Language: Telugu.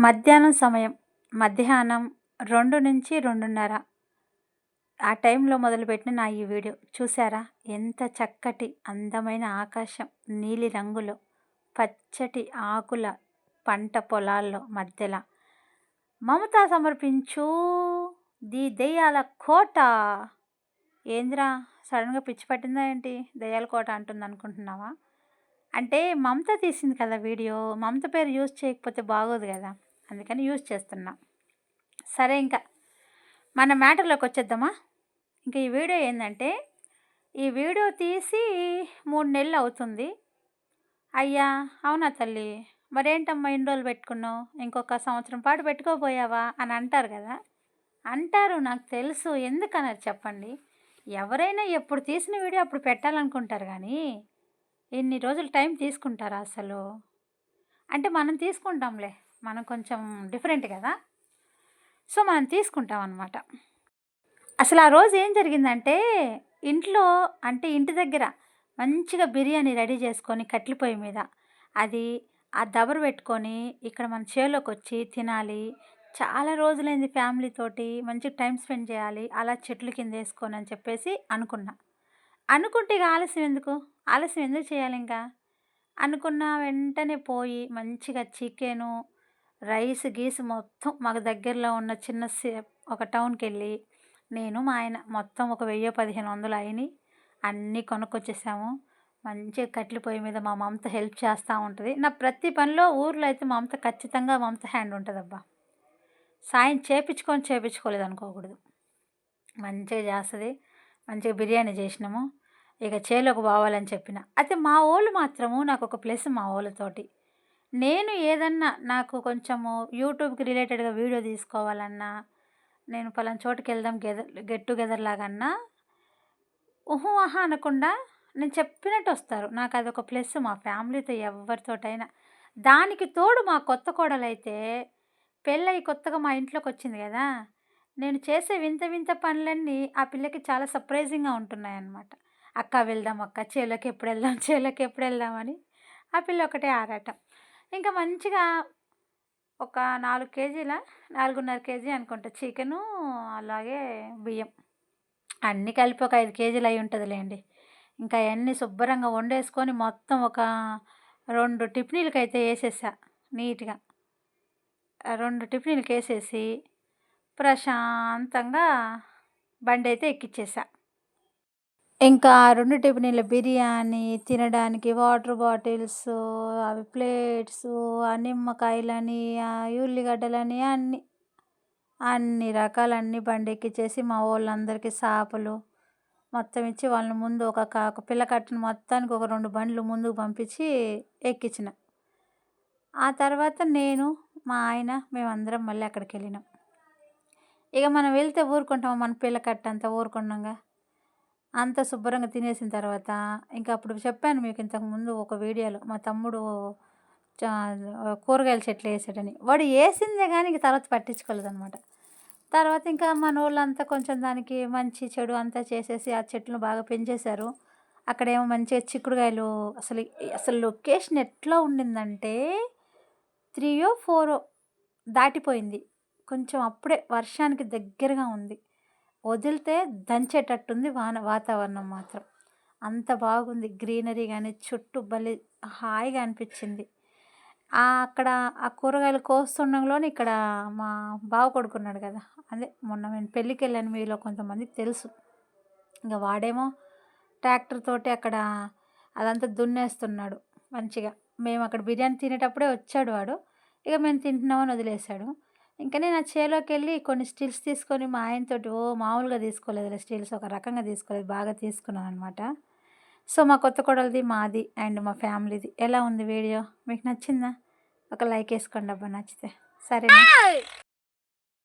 మధ్యాహ్నం సమయం. మధ్యాహ్నం రెండు నుంచి రెండున్నర. ఆ టైంలో మొదలుపెట్టిన నా ఈ వీడియో. చూసారా ఎంత చక్కటి అందమైన ఆకాశం. నీలి రంగులో. పచ్చటి ఆకుల పంట పొలాల్లో మధ్యలో. మమత సమర్పించు ది దెయ్యాల కోట. ఏంద్రా? సడన్గా పిచ్చి పట్టిందా ఏంటి? దయ్యాల కోట అంటుంది అనుకుంటున్నావా? అంటే మమత తీసింది కదా వీడియో. మమత పేరు యూజ్ చేయకపోతే బాగోదు కదా. అందుకని యూజ్ చేస్తున్నా. సరే ఇంకా మన మ్యాటర్లోకి వచ్చేద్దామా? ఇంకా ఈ వీడియో ఏంటంటే ఈ వీడియో తీసి మూడు నెలలు అవుతుంది. అయ్యా అవునా తల్లి? మరేంటమ్మా ఇన్ని రోజులు పెట్టుకున్నావు? ఇంకొక సంవత్సరం పాటు పెట్టుకోపోయావా అని అంటారు కదా. అంటారు నాకు తెలుసు. ఎందుకన్నారు చెప్పండి? ఎవరైనా ఎప్పుడు తీసిన వీడియో అప్పుడు పెట్టాలనుకుంటారు కానీ ఇన్ని రోజులు టైం తీసుకుంటారా అసలు? అంటే మనం తీసుకుంటాంలే. మనం కొంచెం డిఫరెంట్ కదా. సో మనం తీసుకుంటాం అనమాట అసలు ఆ రోజు ఏం జరిగిందంటే ఇంట్లో అంటే ఇంటి దగ్గర మంచిగా బిర్యానీ రెడీ చేసుకొని కట్ల పొయ్యి మీద అది ఆ దబరు పెట్టుకొని ఇక్కడ మన చేలోకి వచ్చి తినాలి. చాలా రోజులైంది ఫ్యామిలీతోటి మంచి టైం స్పెండ్ చేయాలి. అలా చెట్లు కింద వేసుకొని అని చెప్పేసి అనుకున్నా. అనుకుంటే ఇక ఆలస్యం ఎందుకు? ఆలస్యం ఎందుకు చేయాలి ఇంకా? అనుకున్న వెంటనే పోయి మంచిగా చికెను రైస్ గీస్ మొత్తం మాకు దగ్గరలో ఉన్న చిన్న ఒక టౌన్కి వెళ్ళి నేను మా ఆయన మొత్తం ఒక వెయ్యి పదిహేను వందలు అయినాయి అన్నీ కొనుక్కొచ్చేసాము. మంచిగా కట్ల పొయ్యి మీద మా మమత హెల్ప్ చేస్తూ ఉంటుంది. నా ప్రతి పనిలో ఊర్లో అయితే మమత ఖచ్చితంగా మమత హ్యాండ్ ఉంటుందబ్బా. సాయం చేపించుకొని చేపించుకోలేదు అనుకోకూడదు. మంచిగా చేస్తుంది. మంచిగా బిర్యానీ చేసినాము. ఇక చేలోకి పోవాలని చెప్పిన. అయితే మా వాళ్ళు మాత్రము నాకు ఒక ప్లస్ మా వాళ్ళతోటి నేను ఏదన్నా నాకు కొంచెము యూట్యూబ్కి రిలేటెడ్గా వీడియో తీసుకోవాలన్నా నేను పలానా చోటుకి వెళ్దాం గెదర్ గెట్ టుగెదర్ లాగన్నా ఊహు ఆహా అనకుండా నేను చెప్పినట్టు వస్తారు నాకు అదొక ప్లస్ మా ఫ్యామిలీతో ఎవరితోటైనా దానికి తోడు మా కొత్త కోడలైతే పెళ్ళయి కొత్తగా మా ఇంట్లోకి వచ్చింది కదా నేను చేసే వింత వింత పనులన్నీ ఆ పిల్లకి చాలా సర్ప్రైజింగ్గా ఉంటున్నాయన్నమాట. అక్క వెళ్దాం అక్క చేలోకి ఎప్పుడు వెళ్దాం చేలోకి ఎప్పుడు వెళ్దామని ఆ పిల్ల ఒకటే ఆరాటం. ఇంకా మంచిగా ఒక నాలుగు కేజీల నాలుగున్నర కేజీ అనుకుంటా చికెను అలాగే బియ్యం. అన్నీ కలిపి ఒక ఐదు కేజీలు అయి ఉంటుందిలేండి. ఇంకా అవన్నీ శుభ్రంగా వండేసుకొని మొత్తం ఒక రెండు టిఫినీలకి అయితే వేసేసా నీట్గా. రెండు టిఫినీలకి వేసేసి ప్రశాంతంగా బండి అయితే ఎక్కిచ్చేసా. ఇంకా రెండు టిఫిన్ల బిర్యానీ తినడానికి వాటర్ బాటిల్స్ అవి ప్లేట్స్ ఆ నిమ్మకాయలని ఆ ఉల్లిగడ్డలని అన్నీ అన్ని రకాలన్నీ బండి ఎక్కిచ్చేసి మా వాళ్ళందరికీ చేపలు మొత్తం ఇచ్చి వాళ్ళని ముందు ఒక ఒక పిల్ల కట్టిన మొత్తానికి ఒక రెండు బండ్లు ముందుకు పంపించి ఎక్కించిన ఆ తర్వాత నేను మా ఆయన మేమందరం మళ్ళీ అక్కడికి వెళ్ళినాం ఇక మనం వెళ్తే ఊరుకుంటాం మన పిల్ల కట్ట అంతా ఊరుకున్నాగా అంత శుభ్రంగా తినేసిన తర్వాత ఇంకా అప్పుడు చెప్పాను మీకు ఇంతకుముందు ఒక వీడియోలో మా తమ్ముడు కూరగాయల చెట్లు వేసాడని. వాడు వేసిందే కానీ ఇంక తర్వాత పట్టించుకోలేదు అనమాట తర్వాత ఇంకా మన వాళ్ళంతా కొంచెం దానికి మంచి చెడు అంతా చేసేసి ఆ చెట్లను బాగా పెంచేశారు. అక్కడేమో మంచిగా చిక్కుడుకాయలు అసలు అసలు లొకేషన్ ఎట్లా ఉండిందంటే త్రీయో ఫోరో దాటిపోయింది. కొంచెం అప్పుడే వర్షానికి దగ్గరగా ఉంది. వదిలితే దంచేటట్టుంది వాన వాతావరణం మాత్రం. అంత బాగుంది. గ్రీనరీ కానీ చుట్టూ భలే హాయిగా అనిపించింది. అక్కడ ఆ కూరగాయలు కోస్తుండలోనే ఇక్కడ మా బావ కొడుకున్నాడు కదా. అదే మొన్న నేను పెళ్ళికి వెళ్ళాను మీలో కొంతమందికి తెలుసు. ఇంకా వాడేమో ట్రాక్టర్ తోటి అక్కడ అదంతా దున్నేస్తున్నాడు మంచిగా. మేము అక్కడ బిర్యానీ తినేటప్పుడే వచ్చాడు వాడు. ఇక మేము తింటున్నామని వదిలేశాడు. ఇంకా నేను ఆ చేలోకి వెళ్ళి కొన్ని స్టిల్స్ తీసుకొని మా ఆయనతోటి ఓ మామూలుగా తీసుకోలేదు స్టిల్స్ ఒక రకంగా తీసుకోలేదు బాగా తీసుకున్నాను అనమాట సో మా కొత్త కొడలది మాది అండ్ మా ఫ్యామిలీది. ఎలా ఉంది వీడియో? మీకు నచ్చిందా? ఒక లైక్ వేసుకోండి అబ్బా నచ్చితే. సరే